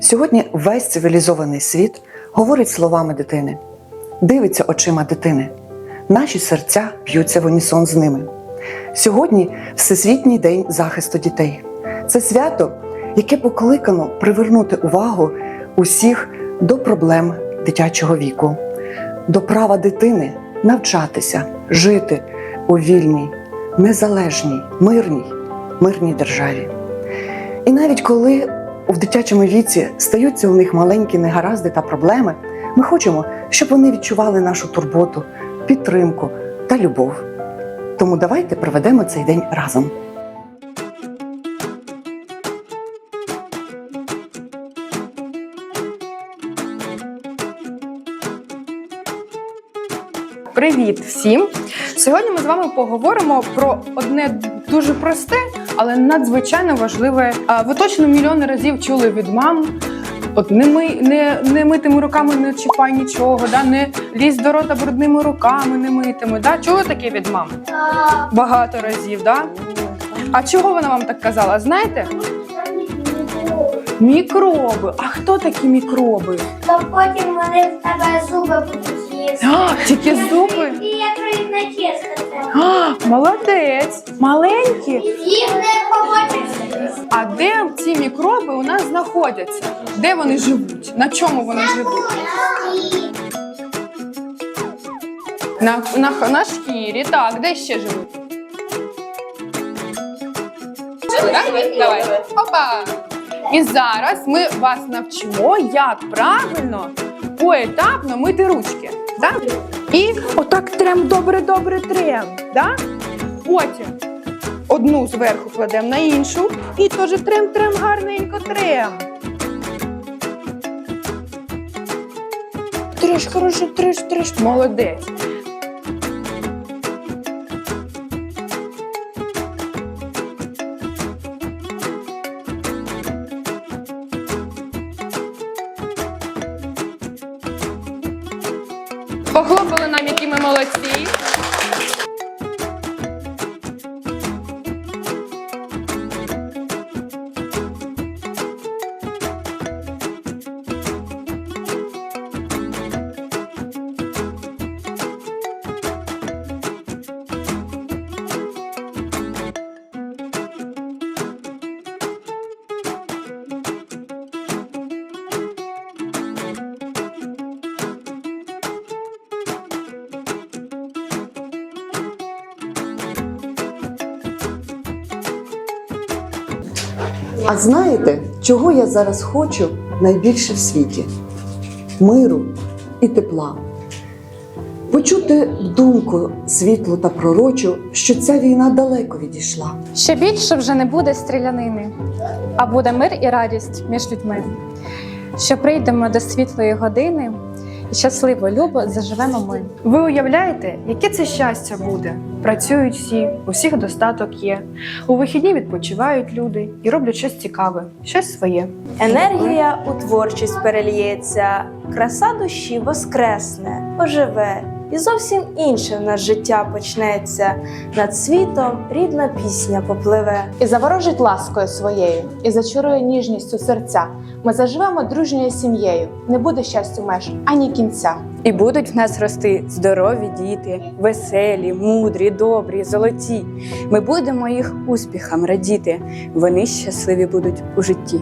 Сьогодні весь цивілізований світ говорить словами дитини, дивиться очима дитини. Наші серця б'ються в унісон з ними. Сьогодні Всесвітній день захисту дітей. Це свято, яке покликано привернути увагу усіх до проблем дитячого віку, до права дитини навчатися, жити у вільній, незалежній, мирній, мирній державі. І навіть коли у дитячому віці стаються у них маленькі негаразди та проблеми, ми хочемо, щоб вони відчували нашу турботу, підтримку та любов. Тому давайте проведемо цей день разом. Привіт всім! Сьогодні ми з вами поговоримо про одне дуже просте, але надзвичайно важливе. Ви точно мільйони разів чули від мам. От не ми не, не митими руками не чіпай нічого, да? не лізь до рота брудними руками, не митими. Да? Чули таке від мам? Багато разів, да? А чого вона вам так казала? Знаєте? Мікроби. А хто такі мікроби? То потім вони в тебе зуби будуть їсти. А, тільки зуби. Молодець! Маленькі. Їх не побачиш. А де ці мікроби у нас знаходяться? Де вони живуть? На чому вони живуть? На, на, на шкірі, так, де ще живуть? Так? Давай. Опа! І зараз ми вас навчимо, як правильно поетапно мити ручки. Так? І отак трем добре-добре трем. Да? Потім одну зверху кладемо на іншу і теж трем-трем гарненько трем. Треш, хорошо, треш, треш. Молодець. Похлопали нам, які ми молодці. А знаєте, чого я зараз хочу найбільше в світі? Миру і тепла. Почути думку світлу та пророчу, що ця війна далеко відійшла. Ще більше вже не буде стрілянини, а буде мир і радість між людьми. Що прийдемо до світлої години і щасливо любо заживемо ми. Ви уявляєте, яке це щастя буде? Працюють всі, усіх достаток є. У вихідні відпочивають люди і роблять щось цікаве, щось своє. Енергія у творчість перельється, краса душі воскресне, оживе, і зовсім інше в нас життя почнеться. Над світом рідна пісня попливе. і заворожить ласкою своєю, і зачарує ніжністю серця. Ми заживемо дружньою сім'єю, не буде щастю меж ані кінця. І будуть в нас рости здорові діти, веселі, мудрі, добрі, золоті. Ми будемо їх успіхам радіти. Вони щасливі будуть у житті.